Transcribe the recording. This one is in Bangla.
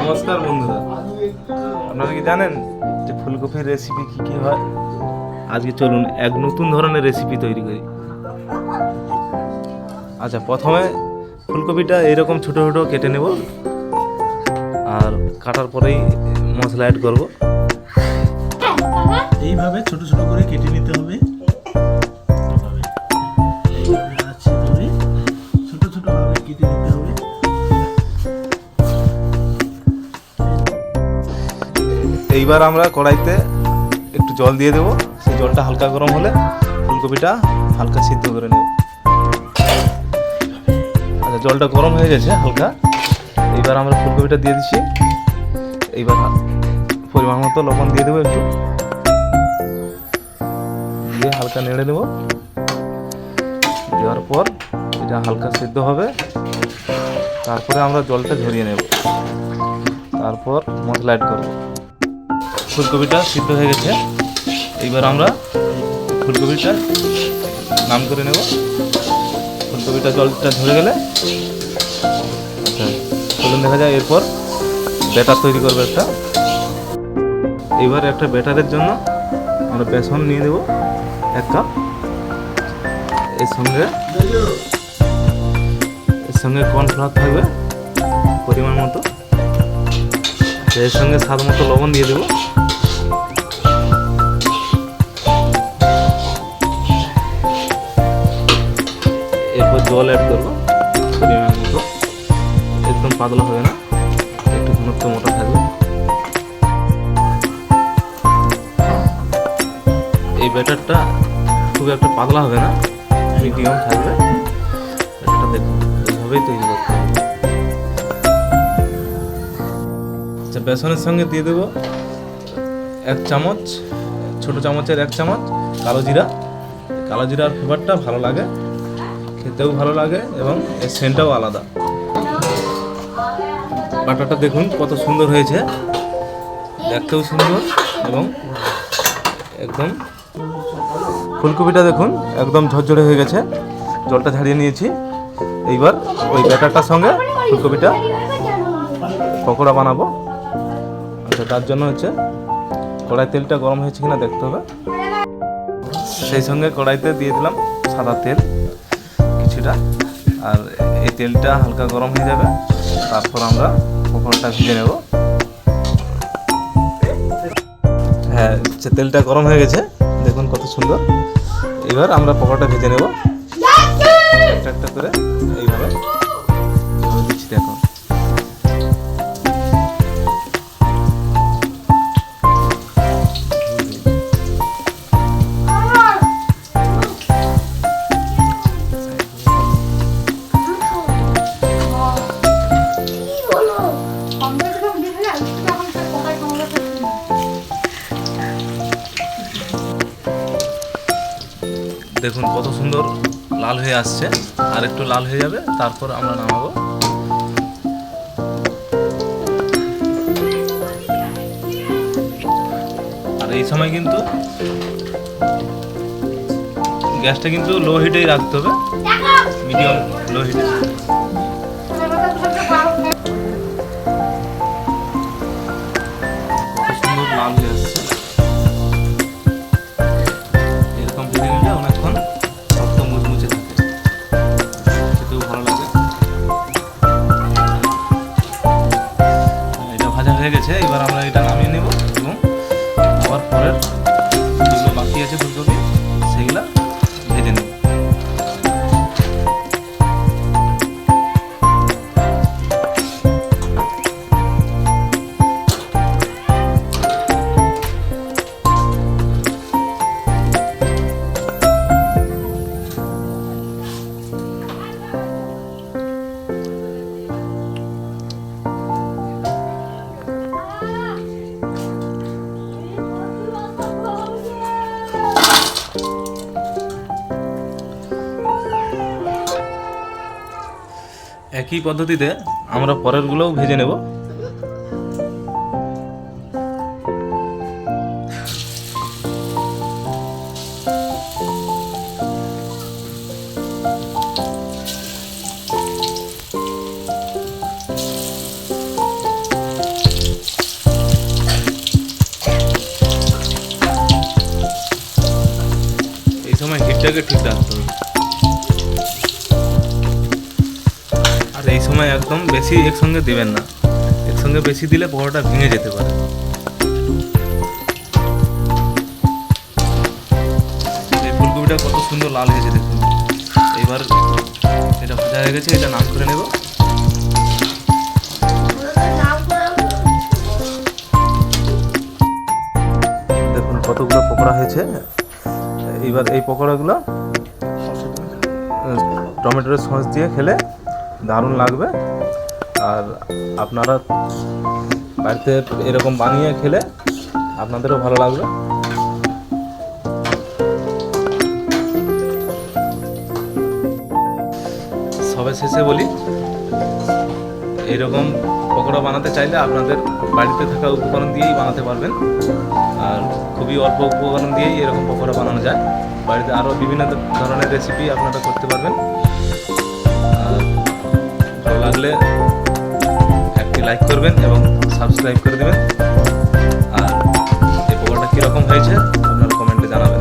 নমস্কার বন্ধুরা। আপনারা কি জানেন যে ফুলকপির রেসিপি কি কি হয়? আজকে চলুন এক নতুন ধরনের রেসিপি তৈরি করি। আচ্ছা প্রথমে ফুলকপিটা এইরকম ছোট ছোট কেটে নেব। আর কাটার পরেই মশলা অ্যাড করব। এইভাবে ছোট ছোট এইবার আমরা কড়াইতে একটু জল দিয়ে দেবো। সেই জলটা হালকা গরম হলে ফুলকপিটা হালকা সিদ্ধ করে নেব। আচ্ছা জলটা গরম হয়ে গেছে হালকা। এইবার আমরা ফুলকপিটা দিয়ে দিচ্ছি। এইবার পরিমাণ মতো লবণ দিয়ে দেবো একটু। দিয়ে হালকা নেড়ে দেবো দেওয়ার পর এটা হালকা সিদ্ধ হবে। তারপরে আমরা জলটা ঝরিয়ে নেব। তারপর মশলা অ্যাড করব। ফুলকপিটা সিদ্ধ হয়ে গেছে। এইবার আমরা ফুলকপিটা নাম করে নেব। ফুলকপিটা জলটা ঝরে গেলে আচ্ছা চলুন দেখা যায় এরপর ব্যাটার তৈরি করব একটা। এবার একটা ব্যাটারের জন্য আমরা বেসন নিয়ে দেবো এক কাপ। এর সঙ্গে এর সঙ্গে কর্নফ্লাওয়ার থাকবে পরিমাণ মতো। এর সঙ্গে স্বাদ মতো লবণ দিয়ে দেবো। জল অ্যাড করব। একদম পাতলা হবে না। একটু ঘনত্ব মোটা থাকবে। এই ব্যাটারটা খুব একটা পাতলা হবে না মিডিয়াম থাকবে। তৈরি করতে আচ্ছা বেসনের সঙ্গে দিয়ে দেবো এক চামচ, ছোট চামচের এক চামচ কালো জিরা। কালো জিরার ফ্লেভারটা ভালো লাগে। খেতেও ভালো লাগে এবং এর সেন্টটাও আলাদা। বাটারটা দেখুন কত সুন্দর হয়েছে। দেখতেও সুন্দর এবং একদম ফুলকপিটা দেখুন একদম ঝরঝরে হয়ে গেছে। জলটা ঝাড়িয়ে নিয়েছি। এইবার ওই ব্যাটারটার সঙ্গে ফুলকপিটা পকোড়া বানাবো। আচ্ছা তার জন্য হচ্ছে কড়াই তেলটা গরম হয়েছে কিনা দেখতে হবে। সেই সঙ্গে কড়াইতে দিয়ে দিলাম সাদা তেল। কিছুটা আর এই তেলটা হালকা গরম হয়ে যাবে। তারপর আমরা পকোড়াটা ভিজে নেব। হ্যাঁ তেলটা গরম হয়ে গেছে, দেখুন কত সুন্দর। এবার আমরা পকোড়াটা ভিজে নেব। একটা একটা করে দেখুন কত সুন্দর লাল হয়ে আসছে। আর একটু লাল হয়ে যাবে, তারপর আমরা নামাবো। আর এই সময় কিন্তু গ্যাসটা কিন্তু লো হিটেই রাখতে হবে। মিডিয়াম লো হিটে। সুন্দর লাল হয়ে হয়ে গেছে এবার আমরা এটা নামিয়ে নেব এবং আবার পরের বাকি আছে ফুলকপি। একই পদ্ধতিতে আমরা পরেরগুলোও ভেজে নেব এই সময় হিটটাকে ঠিক রাখতে এই সময় একদম বেশি একসঙ্গে দেবেন না। একসঙ্গে বেশি দিলে পকোড়াটা ভেঙে যেতে পারে। এই ফুলকপিটা কত সুন্দর লাল হয়েছে দেখুন। এবার এটা ভাজা হয়ে গেছে, এটা নাম করে নেব। দেখুন কতগুলো পকোড়া হয়েছে। এবার এই পকোড়াগুলো টমেটোর সস দিয়ে খেলে দারুণ লাগবে। আর আপনারা বাড়িতে এরকম বানিয়ে খেলে আপনাদেরও ভালো লাগবে। সবে শেষে বলি এরকম পকোড়া বানাতে চাইলে আপনাদের বাড়িতে থাকা উপকরণ দিয়েই বানাতে পারবেন। আর খুবই অল্প উপকরণ দিয়েই এরকম পকোড়া বানানো যায়। বাড়িতে আরও বিভিন্ন ধরনের রেসিপি আপনারা করতে পারবেন। লাগলে একটি লাইক করবেন এবং সাবস্ক্রাইব করে দেবেন। আর এই পকোড়াটা কীরকম হয়েছে, আপনারা কমেন্টে জানাবেন।